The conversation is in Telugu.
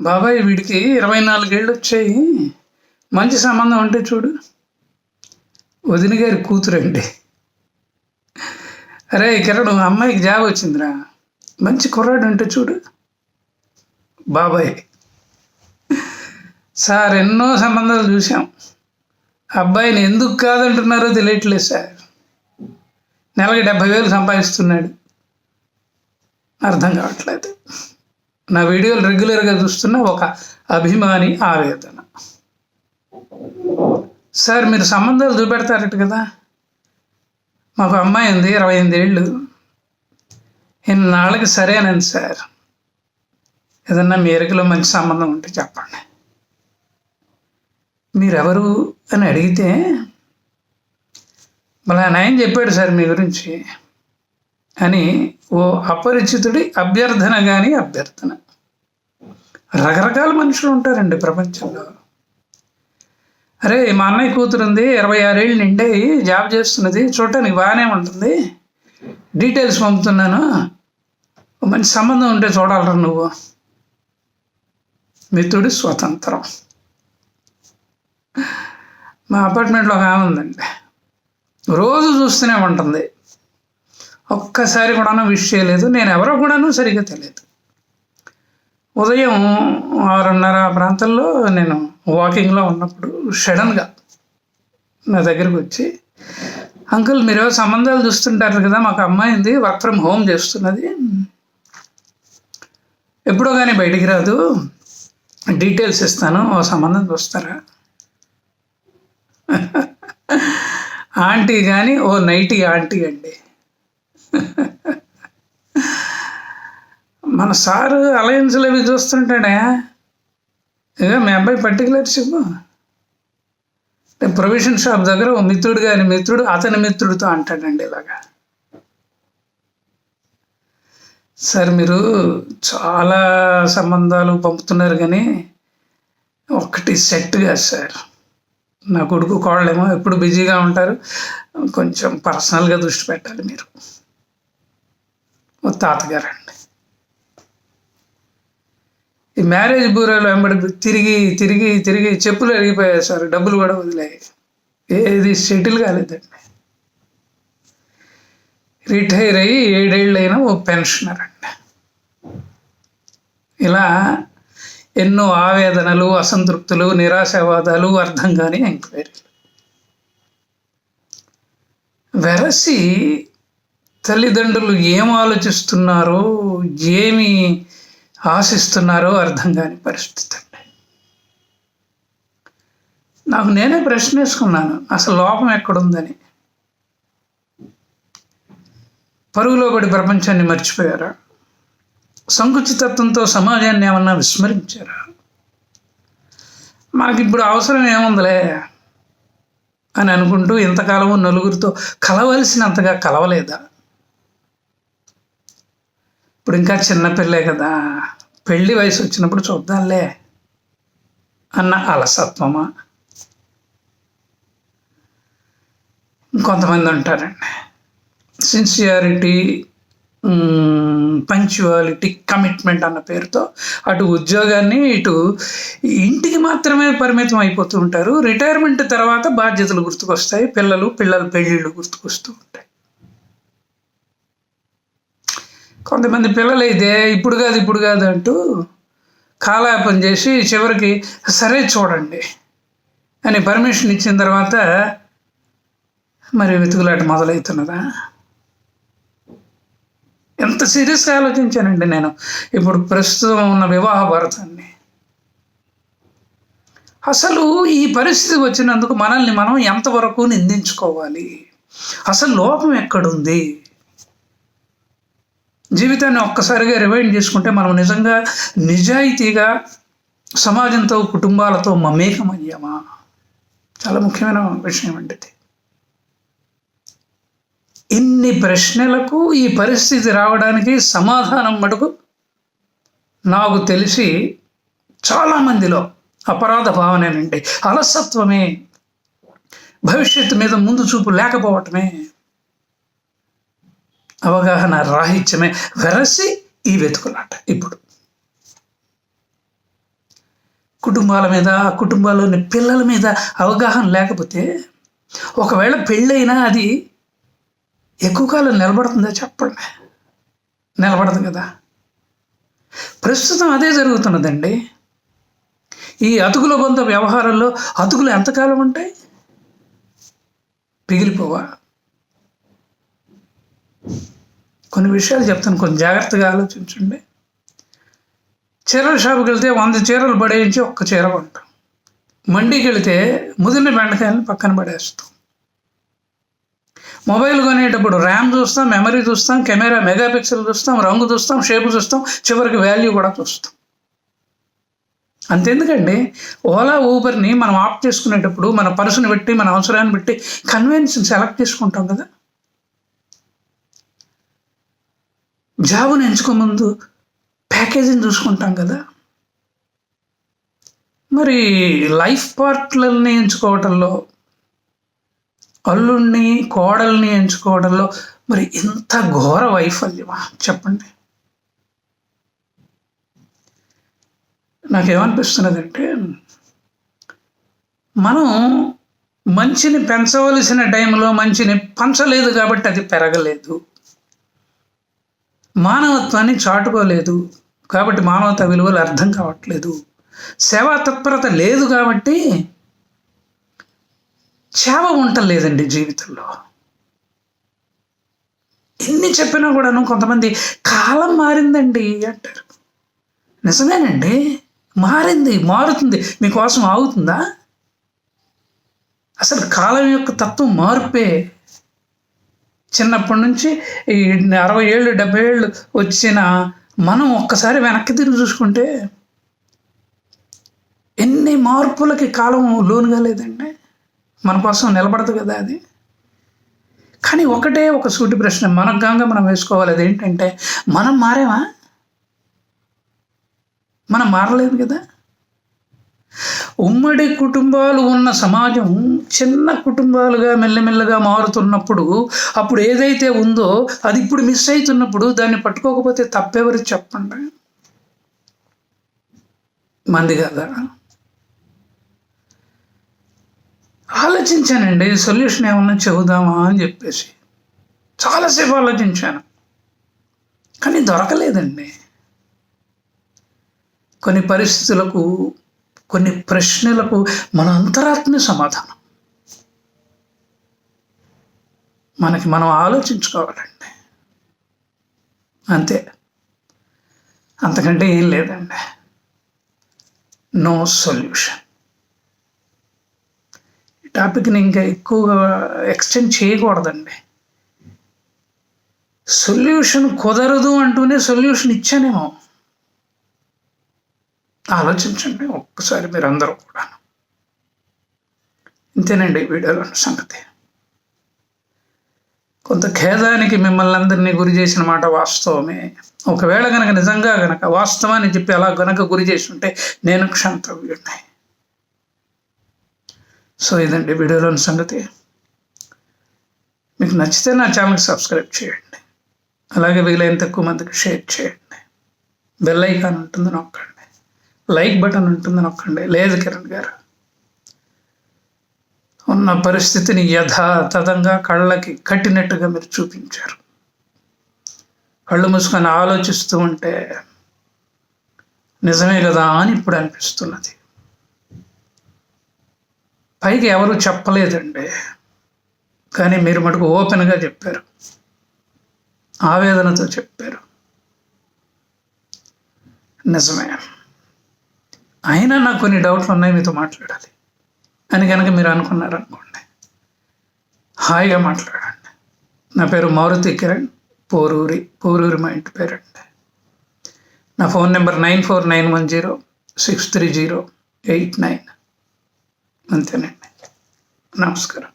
బాబాయ్ వీడికి ఇరవై నాలుగేళ్ళు వచ్చాయి. మంచి సంబంధం అంటే చూడు. వదిన గారి కూతురండి. అరే కిరణ్ అమ్మాయికి జాబ్ వచ్చిందిరా. మంచి కుర్రాడు అంటే చూడు. బాబాయ్. సార్ ఎన్నో సంబంధాలు చూసాం అబ్బాయిని ఎందుకు కాదంటున్నారో తెలియట్లేదు సార్. నెలకి డెబ్బై వేలు సంపాదిస్తున్నాడు. అర్థం కావట్లేదు. నా వీడియోలు రెగ్యులర్గా చూస్తున్న ఒక అభిమాని ఆవేదన. సార్ మీరు సంబంధాలు చూపెడతారట కదా. మాకు అమ్మాయి ఉంది ఇరవై ఎనిమిది ఏళ్ళు. ఇన్నాళ్ళకి సరేనండి సార్. ఏదన్నా మేరకులో మంచి సంబంధం ఉంటే చెప్పండి. మీరెవరు అని అడిగితే మళ్ళీ ఆయన చెప్పాడు సార్ మీ గురించి? అని ఓ అపరిచితుడి అభ్యర్థన కానీ అభ్యర్థన. రకరకాల మనుషులు ఉంటారండి ప్రపంచంలో. అరే మా అన్నయ్య కూతురు ఉంది ఇరవై ఆరేళ్ళు నిండాయి జాబ్ చేస్తున్నది చూడటానికి బాగానే ఉంటుంది. డీటెయిల్స్ పంపుతున్నాను. మంచి సంబంధం ఉంటే చూడాలరా నువ్వు. మిత్రుడి స్వతంత్రం. మా అపార్ట్మెంట్లో ఒక ఆమె ఉందండి. రోజు చూస్తూనే ఉంటుంది. ఒక్కసారి కూడాను విష్ చేయలేదు. నేను ఎవరో కూడాను సరిగ్గా తెలియదు. ఉదయం ఆరున్నర ఆ ప్రాంతంలో నేను వాకింగ్లో ఉన్నప్పుడు సడన్గా నా దగ్గరికి వచ్చి అంకుల్ మీరు సంబంధాలు చూస్తుంటారు కదా మాకు అమ్మాయింది వర్క్ ఫ్రమ్ హోమ్ చేస్తున్నది. ఎప్పుడో కానీ బయటికి రాదు. డీటెయిల్స్ ఇస్తాను ఓ సంబంధం చూస్తారా? ఆంటీ కానీ ఓ నైటీ ఆంటీ అండి. మన సారు అలయన్స్లు అవి చూస్తుంటాడే. ఇదే మీ అబ్బాయి పర్టికులర్ చెప్పు ప్రొవిజన్ షాప్ దగ్గర ఓ మిత్రుడు కాని మిత్రుడు అతని మిత్రుడితో అంటాడండి ఇలాగా. సార్ మీరు చాలా సంబంధాలు పంపుతున్నారు కానీ ఒకటి సెట్ కాదు సార్. నా కొడుకు కోళ్ళేమో ఎప్పుడు బిజీగా ఉంటారు. కొంచెం పర్సనల్గా దృష్టి పెట్టాలి మీరు. తాతగారు అండి. ఈ మ్యారేజ్ బ్యూరోలో వెంబడి తిరిగి తిరిగి తిరిగి చెప్పులు అరిగిపోయాయి సార్. డబ్బులు కూడా వదిలాయి. ఏది సెటిల్ కాలేదండి. రిటైర్ అయ్యి ఏడేళ్ళైనా ఓ పెన్షనర్ అండి. ఇలా ఎన్నో ఆవేదనలు అసంతృప్తులు నిరాశావాదాలు అర్థం కాని ఎంక్వైరీలు. వెరసి తల్లిదండ్రులు ఏం ఆలోచిస్తున్నారో ఏమి ఆశిస్తున్నారో అర్థం కాని పరిస్థితి అండి. నాకు నేనే ప్రశ్న వేసుకున్నాను అసలు లోపం ఎక్కడుందని. పరుగులో పడి ప్రపంచాన్ని మర్చిపోయారా? సంకుచితత్వంతో సమాజాన్ని ఏమన్నా విస్మరించారా? మనకి ఇప్పుడు అవసరం ఏముందిలే అని అనుకుంటూ ఇంతకాలము నలుగురితో కలవలసినంతగా కలవలేదా? ఇప్పుడు ఇంకా చిన్నపిల్లే కదా. పెళ్ళి వయసు వచ్చినప్పుడు చూద్దాంలే అన్న అలసత్వమా? ఇంకొంతమంది ఉంటారండి. సిన్సియారిటీ పంచువాలిటీ కమిట్మెంట్ అన్న పేరుతో అటు ఉద్యోగాన్ని ఇటు ఇంటికి మాత్రమే పరిమితం అయిపోతూ ఉంటారు. రిటైర్మెంట్ తర్వాత బాధ్యతలు గుర్తుకొస్తాయి. పిల్లలు పిల్లల పెళ్ళిళ్ళు గుర్తుకొస్తూ ఉంటాయి. కొంతమంది పిల్లలు అయితే ఇప్పుడు కాదు ఇప్పుడు కాదు అంటూ కాలాపం చేసి చివరికి సరే చూడండి అని పర్మిషన్ ఇచ్చిన తర్వాత మరి వెతుకులాట మొదలవుతున్నదా? ఎంత సీరియస్గా ఆలోచించానండి నేను. ఇప్పుడు ప్రస్తుతం ఉన్న వివాహ భారతాన్ని అసలు ఈ పరిస్థితి వచ్చినందుకు మనల్ని మనం ఎంతవరకు నిందించుకోవాలి? అసలు లోపం ఎక్కడుంది? జీవితాన్ని ఒక్కసారిగా రివైండ్ చేసుకుంటే మనం నిజంగా నిజాయితీగా సమాజంతో కుటుంబాలతో మమేకమయ్యామా? చాలా ముఖ్యమైన విషయం అండి ఇన్ని ప్రశ్నలకు ఈ పరిస్థితి రావడానికి సమాధానం మటుకు నాకు తెలిసి చాలామందిలో అపరాధ భావనేనండి అలసత్వమే. భవిష్యత్తు మీద ముందు చూపు లేకపోవటమే. అవగాహన రాహిత్యమే వెరసి ఈ వెతుకులాట ఇప్పుడు. కుటుంబాల మీద ఆ కుటుంబాల్లోని పిల్లల మీద అవగాహన లేకపోతే ఒకవేళ పెళ్ళైనా అది ఎక్కువ కాలం నిలబడుతుందా చెప్పండి నిలబడదు కదా. ప్రస్తుతం అదే జరుగుతున్నదండి. ఈ అతుకుల బంధ వ్యవహారంలో అతుకులు ఎంతకాలం ఉంటాయి? పిగిలిపోవా? కొన్ని విషయాలు చెప్తాను. కొంచెం జాగ్రత్తగా ఆలోచించండి. చీరల షాపుకి వెళ్తే వంద చీరలు పడేయించి ఒక్క చీర కొంటాం. మండికి వెళితే ముదిరిన బెండకాయలను పక్కన పడేస్తాం. మొబైల్ కొనేటప్పుడు ర్యామ్ చూస్తాం మెమరీ చూస్తాం కెమెరా మెగాపిక్సెల్ చూస్తాం రంగు చూస్తాం షేప్ చూస్తాం చివరికి వాల్యూ కూడా చూస్తాం. అంతెందుకండి? ఓలా ఊబర్ని మనం ఆప్ చేసుకునేటప్పుడు మన పర్సుని పెట్టి మన అవసరాన్ని బట్టి కన్వెన్షన్ సెలెక్ట్ చేసుకుంటాం కదా? జాబుని ఎంచుకోముందు ప్యాకేజీని చూసుకుంటాం కదా. మరి లైఫ్ పార్ట్నర్ని ఎంచుకోవటంలో అల్లుడిని కోడల్ని ఎంచుకోవడంలో మరి ఇంత ఘోర వైఫల్యమా చెప్పండి. నాకేమనిపిస్తున్నదంటే మనం మంచిని పెంచవలసిన టైంలో మంచిని పంచలేదు కాబట్టి అది పెరగలేదు. మానవత్వాన్ని చాటుకోలేదు. కాబట్టి మానవత విలువలు అర్థం కావట్లేదు. సేవా తత్పరత లేదు కాబట్టి చేవ ఉండలేదండి జీవితంలో. ఎన్ని చెప్పినా కూడాను కొంతమంది కాలం మారిందండి అంటారు. నిజమేనండి? మారింది మారుతుంది. మీకోసం ఆగుతుందా? అసలు కాలం యొక్క తత్వం మార్పే చిన్నప్పటి నుంచి ఈ అరవై ఏళ్ళు డెబ్బై ఏళ్ళు వచ్చిన మనం ఒక్కసారి వెనక్కి తిరిగి చూసుకుంటే ఎన్ని మార్పులకి కాలం లోనుగా లేదండి. మన కోసం నిలబడదు కదా అది. కానీ ఒకటే ఒక సూటి ప్రశ్న మనకు మనం వేసుకోవాలి. అదేంటంటే మనం మారేమా? మనం మారలేదు కదా? ఉమ్మడి కుటుంబాలు ఉన్న సమాజం చిన్న కుటుంబాలుగా మెల్లమెల్లగా మారుతున్నప్పుడు అప్పుడు ఏదైతే ఉందో అది ఇప్పుడు మిస్ అవుతున్నప్పుడు దాన్ని పట్టుకోకపోతే తప్పెవరు చెప్పండి. మంది కదా? ఆలోచించానండి సొల్యూషన్ ఏమన్నా చెబుదామా అని చెప్పేసి. చాలాసేపు ఆలోచించాను. కానీ దొరకలేదండి. కొన్ని పరిస్థితులకు కొన్ని ప్రశ్నలకు మన అంతరాత్మ సమాధానం. మనకి మనం ఆలోచించుకోవాలండి. అంతే. అంతకంటే ఏం లేదండి. No solution. ఈ టాపిక్ని ఇంకా ఎక్కువగా ఎక్స్టెండ్ చేయకూడదండి. సొల్యూషన్ కుదరదు అంటూనే సొల్యూషన్ ఇచ్చానేమో. ఆలోచించండి ఒక్కసారి మీరు అందరూ కూడా ఇంతేనండి వీడియోలో సంగతి. కొంత ఖేదానికి మిమ్మల్ని అందరినీ గురి చేసిన మాట వాస్తవమే. ఒకవేళ కనుక నిజంగా గనక వాస్తవాన్ని చెప్పి అలా గనక గురి చేసి ఉంటే నేను క్షంతవ్యుడిని. సో ఇదండి వీడియోలోని సంగతి. మీకు నచ్చితే నా ఛానల్ సబ్స్క్రైబ్ చేయండి. అలాగే వీలైనంత ఎక్కువ మందికి షేర్ చేయండి. బెల్ ఐకాన్ ఉంటుంది నొక్కండి. లైక్ బటన్ ఉంటుంది నొక్కండి. లేదు కిరణ్ గారు. ఉన్న పరిస్థితిని యథాతథంగా కళ్ళకి కట్టినట్టుగా మీరు చూపించారు. కళ్ళు మూసుకొని ఆలోచిస్తూ ఉంటే నిజమే కదా అని ఇప్పుడు అనిపిస్తున్నది. పైకి ఎవరు చెప్పలేదండి. కానీ మీరు మటుకు ఓపెన్గా చెప్పారు. ఆవేదనతో చెప్పారు. నిజమే. అయినా నాకు కొన్ని డౌట్లు ఉన్నాయి మీతో మాట్లాడాలి. అని కనుక మీరు అనుకున్నారనుకోండి హాయిగా మాట్లాడండి. నా పేరు మారుతి కిరణ్ పోరూరి పోరూరి మా ఇంటి పేరండి. నా phone number nine four nine one zero six three zero eight nine. అంతేనండి. నమస్కారం.